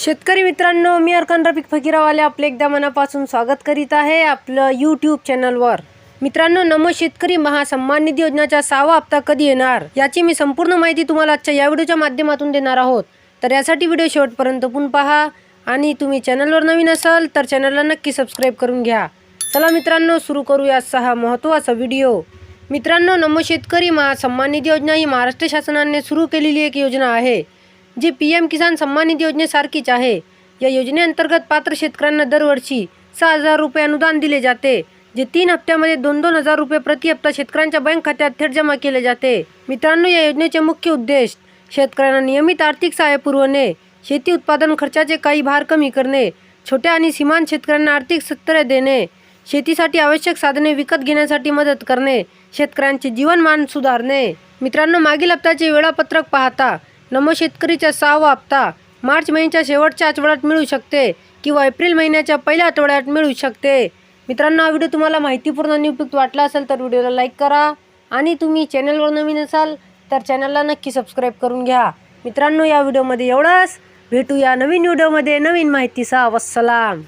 शेतकरी मित्रांनो मी अर्कन रफिक फकीरावाले आपले एकदा मनापासून स्वागत करीत आहे आपलं यूट्यूब चॅनलवर मित्रांनो नमो शेतकरी महासन्मान निधी योजनेचा सहावा हप्ता कधी येणार याची मी संपूर्ण माहिती तुम्हाला आजच्या या व्हिडिओच्या माध्यमातून देणार आहोत. तर यासाठी व्हिडिओ शेवटपर्यंत पण पहा आणि तुम्ही चॅनलवर नवीन असाल तर चॅनलला नक्की सबस्क्राईब करून घ्या. चला मित्रांनो सुरू करूया सहा महत्त्वाचा व्हिडिओ. मित्रांनो नमो शेतकरी महासन्मान निधी योजना ही महाराष्ट्र शासनाने सुरू केलेली एक योजना आहे. जी पी एम किसान सन्मान निधी योजनेसारखीच आहे. या योजनेअंतर्गत पात्र शेतकऱ्यांना दरवर्षी सहा हजार रुपये अनुदान दिले जाते जे तीन हप्त्यामध्ये दोन दोन हजार रुपये प्रति हप्ता शेतकऱ्यांच्या बँक खात्यात थेट जमा केले जाते. मित्रांनो या योजनेचे मुख्य उद्देश शेतकऱ्यांना नियमित आर्थिक सहाय्य पुरवणे शेती उत्पादन खर्चाचे काही भार कमी करणे छोट्या आणि सीमांत शेतकऱ्यांना आर्थिक सत्तरे देणे शेतीसाठी आवश्यक साधने विकत घेण्यासाठी मदत करणे शेतकऱ्यांचे जीवनमान सुधारणे. मित्रांनो मागील हप्त्याचे वेळापत्रक पाहता नमो शेतकरीचा सहावा हप्ता. मार्च महिन्याच्या शेवटच्या आठवड्यात मिळू शकते किंवा एप्रिल महिन्याच्या पहिल्या आठवड्यात मिळू शकते. मित्रांनो हा व्हिडिओ तुम्हाला माहितीपूर्ण आणि उपयुक्त वाटला असेल तर व्हिडिओला लाईक करा आणि तुम्ही चॅनलवर नवीन असाल तर चॅनलला नक्की सबस्क्राईब करून घ्या. मित्रांनो या व्हिडिओमध्ये एवढंच. भेटूया नवीन व्हिडिओमध्ये. नवीन माहितीचा वस्सलाम.